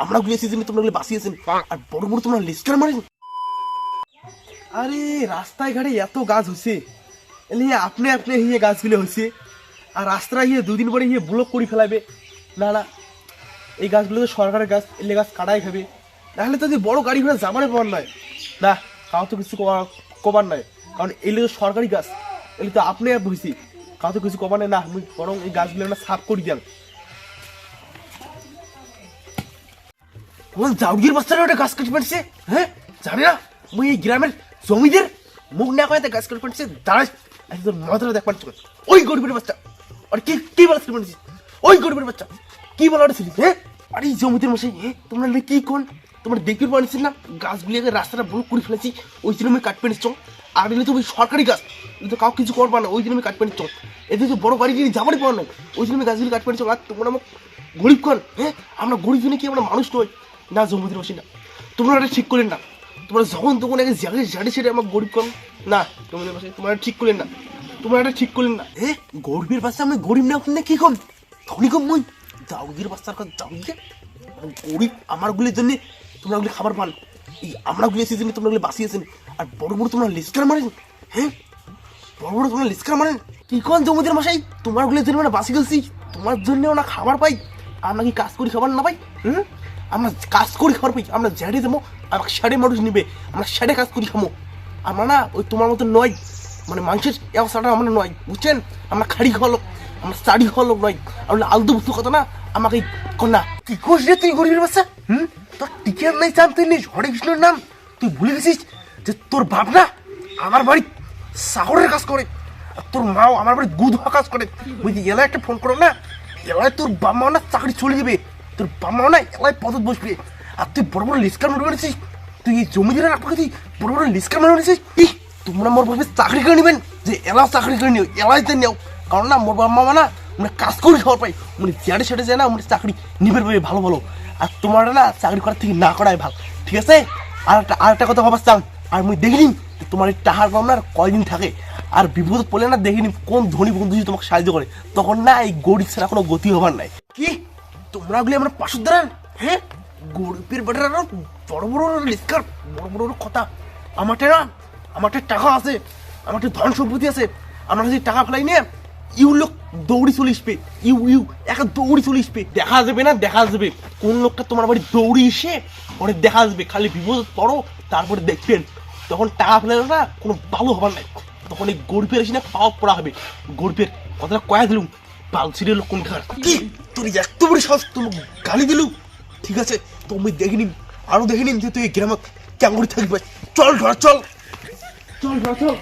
আমরা গুলি সিজনে তোমরা গুলি বাঁচিয়েছেন। আর বড় বড় তোমরা লিস্কার মারেন। আরে রাস্তায় ঘাটে এত গাছ হয়েছে এলে আপনি আপনি হিয়ে গাছগুলো হয়েছে আর রাস্তায় হিয়ে দুদিন পরে হিয়ে ব্লক করে ফেলাবে না না, এই গাছগুলো তো সরকারের গাছ, এলে গাছ কাটাই খাবে। নাহলে তো যদি বড় গাড়ি ঘোড়া জামানে পাওয়ার নয়। না, কাউ তো কিছু কবার- নয়। কারণ এলে তো সরকারি গাছ। এলে তো আপনি বুঝছি কাউ তো কিছু কবার নেই না, আমি বরং এই গাছগুলো না সাফ করে দিলাম কোন জাউগির বাচ্চারা ওটা গাছ কেটে ফেলছে হ্যাঁ? জানি না? মুই এই গ্রামের জমিদের মুখ না করে গাছ কেটে ফেলছে দাঁড়াই তোর মাথাটা দেখ পাচ্ছ ওই গরিবের বাচ্চা। আর কি কি বলা ছিল ওই গরিবের বাচ্চা। কি বলা ছিল হ্যাঁ? আরে এই জমিদের মশাই হ্যাঁ? তোমরা কি কোন? তোমরা দেখতে পারছিস না? গাছগুলিকে রাস্তাটা ব্লক করে ফেলেছি, ওই জন্য আমি কাটপে নিচ্ছ আর এলে তো ওই সরকারি গাছ তো কাউ কিছু করবা না, ওই জন্য আমি কাটপে নিচ্ছ এতে তো বড় গাড়ি নিয়ে যাবারই পাওয়া না ওই জন্য আমি গাছগুলি কাটপে নিচ্ছ আর তোমরা আমার গরিব কোন হ্যাঁ? আমরা গরিব জন্য কি আমরা মানুষ নই? না জমিদের বসি না। তোমরা এটা ঠিক করলেন না। তোমরা যখন তখন আগে জাগে জাড়ি ছেড়ে আমার গরিব কম। না তোমাদের পাশে তোমরা ঠিক করলেন না। তোমরা এটা ঠিক করলেন না। এ, গরিবের বাচ্চা, আমি গরিব না না কি কম? ধনী কম মই। দাউগির বাচ্চার কথা দাউগিয়ে গরিব আমার গুলির জন্য তোমরা ওগুলি খাবার পান। এই আমরা গুলি সিজনে তোমরা ওগুলি বাঁচিয়েছেন। আর বড় বড় তোমরা লিস্কার মারেন হ্যাঁ? বড় বড় তোমরা লিস্কার মারেন। কি কোন জমিদের মশাই? তোমার গুলির জন্য আমরা বাঁচি গেছি তোমার জন্য না খাবার পাই। আমরা কি কাজ করি, খাবার না পাই? হুম? আমরা কাজ করি খাবার পাই আমরা ঝাড়ে দেবো আমাকে সাড়ে মানুষ নিবে, আমরা সাড়ে কাজ করি খামো আমরা না ওই তোমার মতো নয় মানে মানুষের ব্যবসাটা আমরা নয়, বুঝছেন? আমরা খাড়ি খাওয়া লোক, আমরা চাড়ি খাওয়া লোক নয়। আমরা আলতু বুস্তু কথা না, আমাকে কন্যা, কি করিস রে তুই গরিবের বাচ্চা? হুম? তোর টিকিয়ার নাই চান তুই নেই হরে কৃষ্ণের নাম। তুই ভুলে গেছিস যে তোর বাপ না আমার বাড়ি শহরের কাজ করে, আর তোর মাও আমার বাড়ি হওয়া কাজ করে। বুঝলি এলায় একটা ফোন করো না, এলায় তোর বাপ মা না চাকরি চলে যাবে। তোর মাও না এলায় পদত বসবে। আর তুই বড় বড় লিস্কার মনে করেছিস তুই এই জমি দিলে রাখব তুই বড় বড় লিস্কার মনে করেছিস ই তোমরা মোর বলবে চাকরি করে নেবেন। যে এলাও চাকরি করে নিও এলাইতে নেও। কারণ না, মোর বাপ মামা না মানে কাজ করে খাওয়ার পাই। মানে চ্যাটে ছেড়ে যায় না মানে চাকরি নিবেন পাবে ভালো ভালো। আর তোমার না, চাকরি করার থেকে না করাই ভালো। ঠিক আছে? আর একটা আর একটা কথা ভাবার চান আর মুই দেখিনি তোমার এই টাকার কম না কয়দিন থাকে। আর বিপদ পড়লে না দেখিনি কোন ধনী বন্ধু তোমাকে সাহায্য করে। তখন না এই গরিব ছাড়া কোনো গতি হবার নাই। কি? তোমরা গুলি আমার পাশুর দাঁড়ান। হ্যাঁ? গরিবের বেটারা বড় বড় লিস্কার বড় বড় কথা। আমারটা না আমারটা টাকা আছে আমারটা ধন সম্পত্তি আছে। আমরা যদি টাকা ফেলাই নিয়ে ইউ লোক দৌড়ি চলে আসবে। ইউ ইউ, একা দৌড়ি চলে আসবে। দেখা যাবে না, দেখা যাবে। কোন লোকটা তোমার বাড়ি দৌড়ি এসে পরে দেখা যাবে। খালি বিপদ পড়ো, তারপরে দেখবেন। তখন টাকা ফেলে না কোনো ভালো হবার নাই। তখন এই গরিবের এসে না পাওয়া পড়া হবে। গরিবের কথাটা কয়া দিলুম? বালছিরের লোক কোন খার কি? তোর এত বড় সাহস তুমি গালি দিলু? ঠিক আছে তুমি দেখে নিম আরও দেখে নিম যে তুই গ্রামে কেমন থাকবে। চল ঘর চল। চল ঘর চল।